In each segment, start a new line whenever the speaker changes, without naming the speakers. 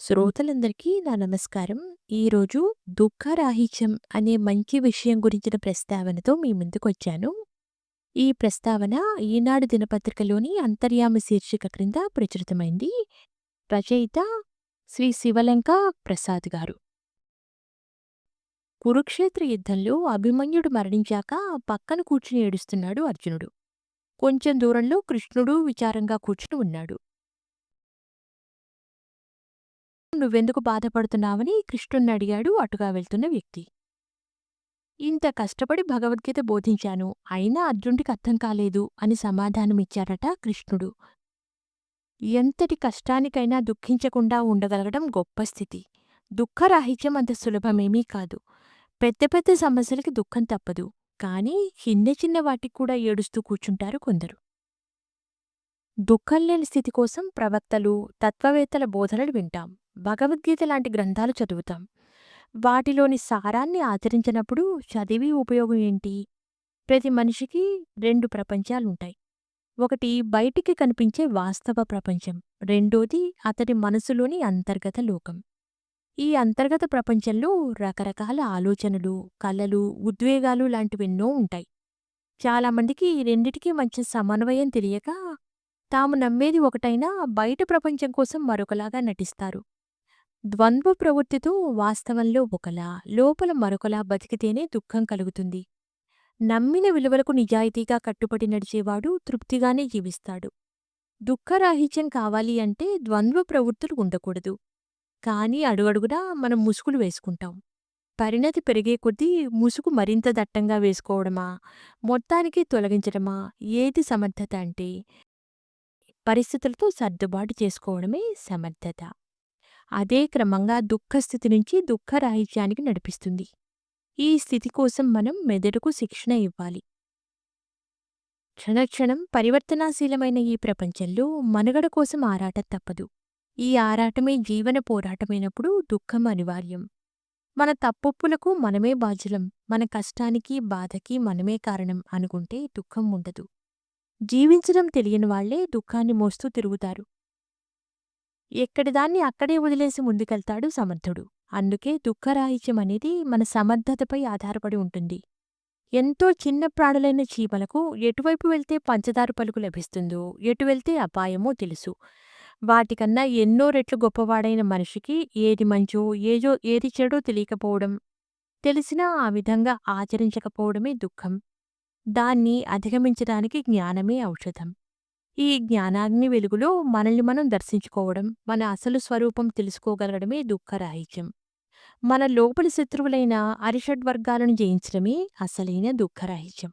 శ్రోతలందరికీ నా నమస్కారం. ఈరోజు దుఃఖరాహిత్యం అనే మంచి విషయం గురించిన ప్రస్తావనతో మీ ముందుకొచ్చాను. ఈ ప్రస్తావన ఈనాడు దినపత్రికలోని అంతర్యామి శీర్షిక క్రింద ప్రచురితమైంది. రచయిత శ్రీ శివలంక ప్రసాద్ గారు. కురుక్షేత్ర యుద్ధంలో అభిమన్యుడు మరణించాక పక్కన కూర్చుని ఏడుస్తున్నాడు అర్జునుడు. కొంచెం దూరంలో కృష్ణుడు విచారంగా కూర్చుని ఉన్నాడు. నువ్వెందుకు బాధపడుతున్నావని కృష్ణుణ్ణడిగాడు అటుగా వెళ్తున్న వ్యక్తి. ఇంత కష్టపడి భగవద్గీత బోధించాను. అయినా అర్జునుడికి అర్థం కాలేదు అని సమాధానమిచ్చారట కృష్ణుడు. ఎంతటి కష్టానికైనా దుఃఖించకుండా ఉండగలగడం గొప్ప స్థితి. దుఃఖరాహిత్యం అంత సులభమేమీ కాదు. పెద్ద పెద్ద సమస్యలకి దుఃఖం తప్పదు. కానీ చిన్న చిన్న వాటికి కూడా ఏడుస్తూ కూర్చుంటారు కొందరు. దుఃఖం లేని స్థితి కోసం ప్రవక్తలు, తత్వవేత్తల బోధనలు వింటాం. భగవద్గీత లాంటి గ్రంథాలు చదువుతాం. వాటిలోని సారాన్ని ఆచరించినప్పుడు చదివి ఉపయోగం ఏంటి? ప్రతి మనిషికి రెండు ప్రపంచాలుంటాయి. ఒకటి బయటికి కనిపించే వాస్తవ ప్రపంచం. రెండోది అతడి మనసులోని అంతర్గత లోకం. ఈ అంతర్గత ప్రపంచంలో రకరకాల ఆలోచనలు, కళలు ఉద్వేగాలు లాంటివెన్నో ఉంటాయి. చాలామందికి ఈ రెండిటికీ మంచి సమన్వయం తెలియక తాము నమ్మేది ఒకటైనా బయట ప్రపంచం కోసం మరొకలాగా నటిస్తారు. ద్వంద్వ ప్రవృత్తితో వాస్తవంలో ఒకలా, లోపల మరొకలా బతికితేనే దుఃఖం కలుగుతుంది. నమ్మిన విలువలకు నిజాయితీగా కట్టుబడి నడిచేవాడు తృప్తిగానే జీవిస్తాడు. దుఃఖరాహిత్యం కావాలి అంటే ద్వంద్వ ప్రవృత్తులు ఉండకూడదు. కానీ అడుగడుగునా మనం ముసుగులు వేసుకుంటాం. పరిణతి పెరిగే కొద్దీ ముసుగు మరింత దట్టంగా వేసుకోవడమా, మొత్తానికి తొలగించడమా ఏది సమర్థత అంటే పరిస్థితులతో సర్దుబాటు చేసుకోవడమే సమర్థత. అదే క్రమంగా దుఃఖస్థితి నుంచి దుఃఖరాహిత్యానికి నడిపిస్తుంది. ఈ స్థితి కోసం మనం మెదడుకు శిక్షణ ఇవ్వాలి. క్షణక్షణం పరివర్తనాశీలమైన ఈ ప్రపంచంలో మనుగడ కోసం ఆరాటం తప్పదు. ఈ ఆరాటమే జీవన పోరాటమైనప్పుడు దుఃఖం అనివార్యం. మన తప్పొప్పులకు మనమే బాధ్యులం, మన కష్టానికి, బాధకి మనమే కారణం అనుకుంటే దుఃఖం ఉండదు. జీవించడం తెలియని వాళ్ళే దుఃఖాన్ని మోస్తూ తిరుగుతారు. ఎక్కడిదాన్ని అక్కడే వదిలేసి ముందుకెళ్తాడు సమర్థుడు. అందుకే దుఃఖరాహిత్యం అనేది మన సమర్థతపై ఆధారపడి ఉంటుంది. ఎంతో చిన్న ప్రాణులైన చీమలకు ఎటువైపు వెళ్తే పంచదార పలుకు లభిస్తుందో, ఎటు వెళ్తే అపాయమో తెలుసు. వాటికన్నా ఎన్నో రెట్లు గొప్పవాడైన మనిషికి ఏది మంచో, ఏజో ఏది చెడో తెలియకపోవడం, తెలిసినా ఆ విధంగా ఆచరించకపోవడమే దుఃఖం. దాన్ని అధిగమించడానికి జ్ఞానమే ఔషధం. ఈ జ్ఞానాగ్ని వెలుగులో మనల్ని మనం దర్శించుకోవడం, మన అసలు స్వరూపం తెలుసుకోగలగడమే దుఃఖరాహిత్యం. మన లోపలి శత్రువులైన అరిషడ్వర్గాలను జయించడమే అసలైన దుఃఖరాహిత్యం.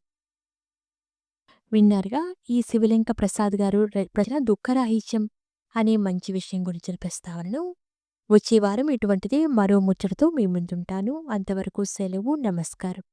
విన్నారుగా ఈ శివలింక ప్రసాద్ గారు రచన దుఃఖరాహిత్యం అనే మంచి విషయం గురించిన ప్రస్తావనను. వచ్చే వారం ఇటువంటిదే మరో ముచ్చటతో మీ ముందుంటాను. అంతవరకు సెలవు. నమస్కారం.